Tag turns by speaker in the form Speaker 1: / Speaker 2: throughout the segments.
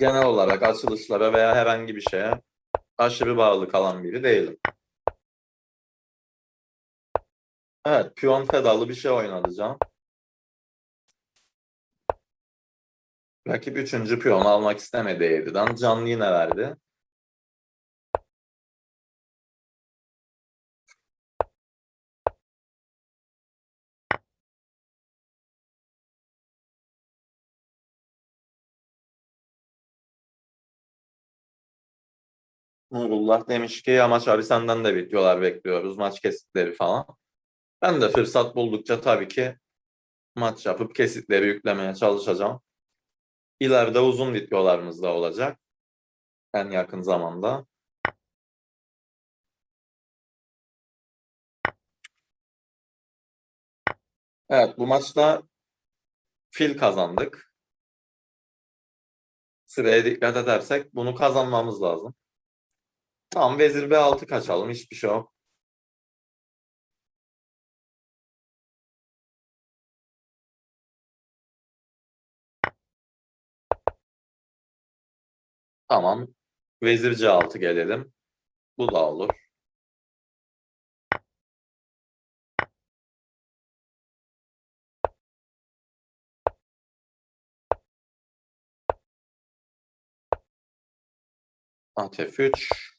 Speaker 1: genel olarak açılışlara veya herhangi bir şeye aşırı bağlı kalan biri değilim. Evet, piyon fedalı bir şey oynatacağım. Rakip üçüncü piyonu almak istemedi eğriden. Canlı yine verdi. Nurullah demiş ki amaç abi senden de videolar bekliyoruz. Maç kesitleri falan. Ben de fırsat buldukça tabii ki maç yapıp kesitleri yüklemeye çalışacağım. İleride uzun videolarımız da olacak. En yakın zamanda. Evet bu maçta fil kazandık. Sıraya dikkat edersek bunu kazanmamız lazım. Tamam vezir B6 kaçalım. Hiçbir şey yok. Tamam. Vezir C6 gelelim. Bu da olur. Atf3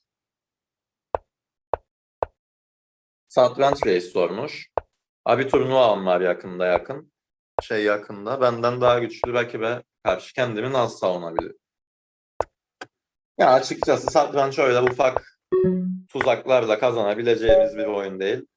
Speaker 1: Satranç Reis sormuş. Abi turnuvam var yakında yakın. Şey yakında. Benden daha güçlü rakibe karşı kendimi nasıl savunabilirim? Ya açıkçası satranç öyle ufak tuzaklarla kazanabileceğimiz bir oyun değil.